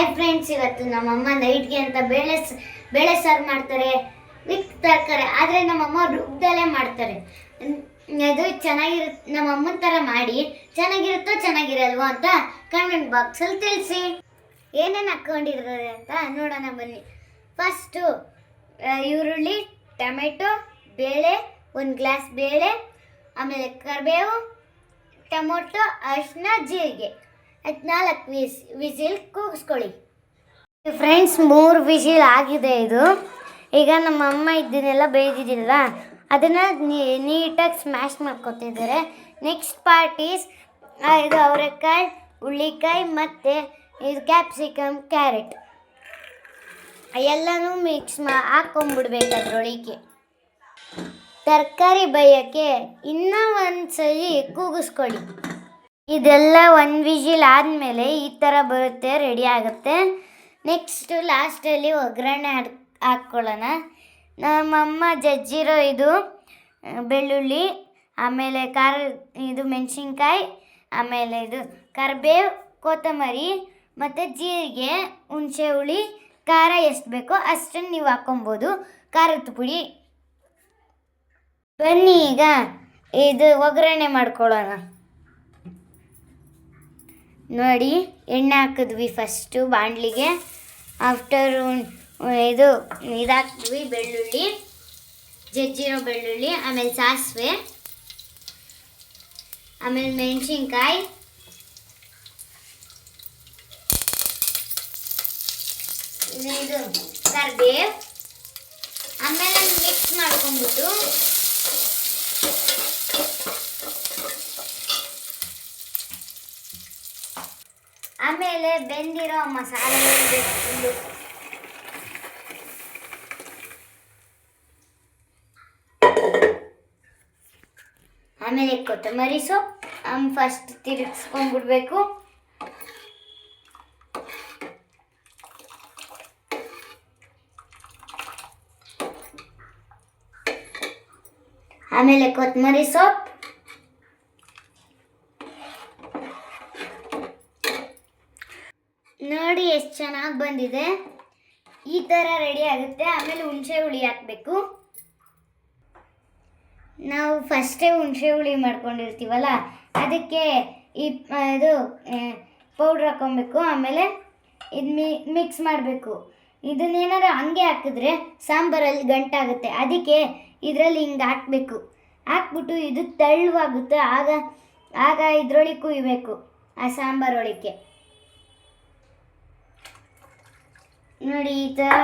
Hi friends ಇವತ್ತು ನಮ್ಮಮ್ಮ ನೈಟ್ಗೆ ಅಂತ ಬೇಳೆ ಬೇಳೆ ಸಾರು ಮಾಡ್ತಾರೆ ವಿತ್ ತರಕಾರಿ ಆದರೆ ನಮ್ಮಮ್ಮ ರುಬ್ದಲ್ಲೇ ಮಾಡ್ತಾರೆ. ಅದು ಚೆನ್ನಾಗಿರುತ್ತೆ ನಮ್ಮ ಅಮ್ಮನ ಥರ ಮಾಡಿ, ಚೆನ್ನಾಗಿರುತ್ತೋ ಚೆನ್ನಾಗಿರಲ್ವೋ ಅಂತ ಕಮೆಂಟ್ ಬಾಕ್ಸಲ್ಲಿ ತಿಳಿಸಿ. ಏನೇನು ಹಾಕ್ಕೊಂಡಿರ್ತಾರೆ ಅಂತ ನೋಡೋಣ ಬನ್ನಿ. ಫಸ್ಟು ಈರುಳ್ಳಿ, ಟೊಮೆಟೊ, ಬೇಳೆ, ಒಂದು ಗ್ಲಾಸ್ ಬೇಳೆ, ಆಮೇಲೆ ಕರಿಬೇವು, ಟೊಮೊಟೊ ಅರಿಶಿನ ಜೀರಿಗೆ. ಹದಿನಾಲ್ಕು ವಿಸ್, ವಿಸಿಲ್ ಕೂಗಿಸ್ಕೊಳ್ಳಿ. ಫ್ರೆಂಡ್ಸ್ ಮೂರು ವಿಸಿಲ್ ಆಗಿದೆ ಇದು. ಈಗ ನಮ್ಮ ಅಮ್ಮ ಇದನ್ನೆಲ್ಲ ಬೇಯ್ದಿದ್ದಿಲ್ಲ ಅದನ್ನು ನೀಟಾಗಿ ಸ್ಮ್ಯಾಶ್ ಮಾಡ್ಕೊತಿದ್ದಾರೆ ನೆಕ್ಸ್ಟ್ ಪಾರ್ಟ್ ಈಸ್ ಇದು ಅವರೆಕಾಯಿ, ಹುಳ್ಳಿಕಾಯಿ ಮತ್ತು ಇದು ಕ್ಯಾಪ್ಸಿಕಮ್ ಕ್ಯಾರೆಟ್ ಎಲ್ಲನೂ ಮಿಕ್ಸ್ ಮಾ ಹಾಕ್ಕೊಂಬಿಡ್ಬೇಕು ಅದರೊಳಗೆ ತರಕಾರಿ ಬಯ್ಯೋಕ್ಕೆ ಇನ್ನೂ ಒಂದು ಸರಿ ಕೂಗಿಸ್ಕೊಳ್ಳಿ. ಇದೆಲ್ಲ ಒನ್ ವಿಜಿಲ್ ಆದಮೇಲೆ ಈ ಥರ ಬರುತ್ತೆ ರೆಡಿ ಆಗುತ್ತೆ. ನೆಕ್ಸ್ಟು ಲಾಸ್ಟಲ್ಲಿ ಒಗ್ಗರಣೆ ಹಾಕ್, ಹಾಕ್ಕೊಳ್ಳೋಣ. ನಮ್ಮಮ್ಮ ಜಜ್ಜಿರೋ ಇದು ಬೆಳ್ಳುಳ್ಳಿ, ಆಮೇಲೆ ಖಾರ, ಇದು ಮೆಣಸಿನ್ಕಾಯಿ, ಆಮೇಲೆ ಇದು ಕರಿಬೇವು ಕೊತ್ತಂಬರಿ, ಮತ್ತು ಜೀರಿಗೆ, ಹುಣಸೆ ಹುಳಿ, ಖಾರ ಎಷ್ಟು ಬೇಕೋ ಅಷ್ಟನ್ನು ನೀವು ಹಾಕ್ಕೊಬೋದು. ಖಾರದ ಪುಡಿ. ಬನ್ನಿ ಈಗ, ಇದು ಒಗ್ಗರಣೆ ಮಾಡ್ಕೊಳ್ಳೋಣ. ನೋಡಿ, ಎಣ್ಣೆ ಹಾಕಿದ್ವಿ ಫಸ್ಟು ಬಾಣಲಿಗೆ. ಆಫ್ಟರ್ ಇದು ಇದಾಕಿದ್ವಿ ಬೆಳ್ಳುಳ್ಳಿ, ಜಜ್ಜಿರೋ ಬೆಳ್ಳುಳ್ಳಿ, ಆಮೇಲೆ ಸಾಸಿವೆ, ಆಮೇಲೆ ಮೆಣಸಿನ್ಕಾಯಿ. ಇದು ಕರ್ಬೇವು. ಆಮೇಲೆ ಮಿಕ್ಸ್ ಮಾಡ್ಕೊಂಡ್ಬಿಟ್ಟು ಆಮೇಲೆ ಬೆಂದಿರೋ ಮಸಾಲೆ ಆಮೇಲೆ ಕೊತ್ತಂಬರಿ ಸೊಪ್ಪು ಫಸ್ಟ್ ತಿರುಗಿಸ್ಕೊಂಡ್ಬಿಡ್ಬೇಕು. ಆಮೇಲೆ ಕೊತ್ತಂಬರಿ ಸೊಪ್ಪು ನೋಡಿ ಎಷ್ಟು ಚೆನ್ನಾಗಿ ಬಂದಿದೆ. ಈ ಥರ ರೆಡಿ ಆಗುತ್ತೆ. ಆಮೇಲೆ ಹುಣಸೆ ಹುಳಿ ಹಾಕಬೇಕು. ನಾವು ಫಸ್ಟೇ ಹುಣಸೆ ಹುಳಿ ಮಾಡ್ಕೊಂಡಿರ್ತೀವಲ್ಲ, ಅದಕ್ಕೆ ಈ ಇದು ಪೌಡ್ರ್ ಹಾಕ್ಕೊಬೇಕು. ಆಮೇಲೆ ಇದು ಮಿ ಮಿಕ್ಸ್ ಮಾಡಬೇಕು. ಇದನ್ನೇನಾದ್ರು ಹಂಗೆ ಹಾಕಿದ್ರೆ ಸಾಂಬಾರಲ್ಲಿ ಗಂಟಾಗುತ್ತೆ ಅದಕ್ಕೆ ಇದರಲ್ಲಿ ಹಿಂಗೆ ಹಾಕಬೇಕು. ಹಾಕ್ಬಿಟ್ಟು ಇದು ತೆಳ್ಳವಾಗುತ್ತೆ ಆಗ ಆಗ ಇದರೊಳಗೆ ಕುಯ್ಬೇಕು ಆ ಸಾಂಬಾರೊಳಗೆ ನೋಡಿ, ಈ ಥರ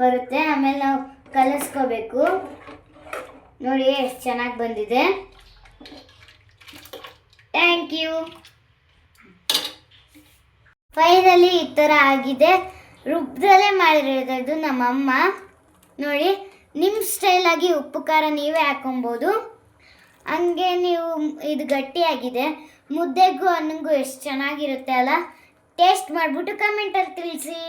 ಬರುತ್ತೆ. ಆಮೇಲೆ ನಾವು ಕಲಿಸ್ಕೋಬೇಕು. ನೋಡಿ, ಎಷ್ಟು ಚೆನ್ನಾಗಿ ಬಂದಿದೆ. ಥ್ಯಾಂಕ್ ಯು ಫೈನಲಿ ಈ ಥರ ಆಗಿದೆ. ರುಬ್ರಲ್ಲೇ ಮಾಡಿರೋದು ನಮ್ಮಮ್ಮ. ನೋಡಿ ನಿಮ್ಮ ಸ್ಟೈಲಾಗಿ ಉಪ್ಪು, ಖಾರ ನೀವೇ ಹಾಕೊಬೋದು. ಹಂಗೆ ನೀವು, ಇದು ಗಟ್ಟಿಯಾಗಿದೆ. ಮುದ್ದೆಗೂ, ಅನ್ನಂಗೂ ಎಷ್ಟು ಚೆನ್ನಾಗಿರುತ್ತೆ ಅಲ್ಲ? ಟೇಸ್ಟ್ ಮಾಡಿಬಿಟ್ಟು ಕಮೆಂಟಲ್ಲಿ ತಿಳಿಸಿ.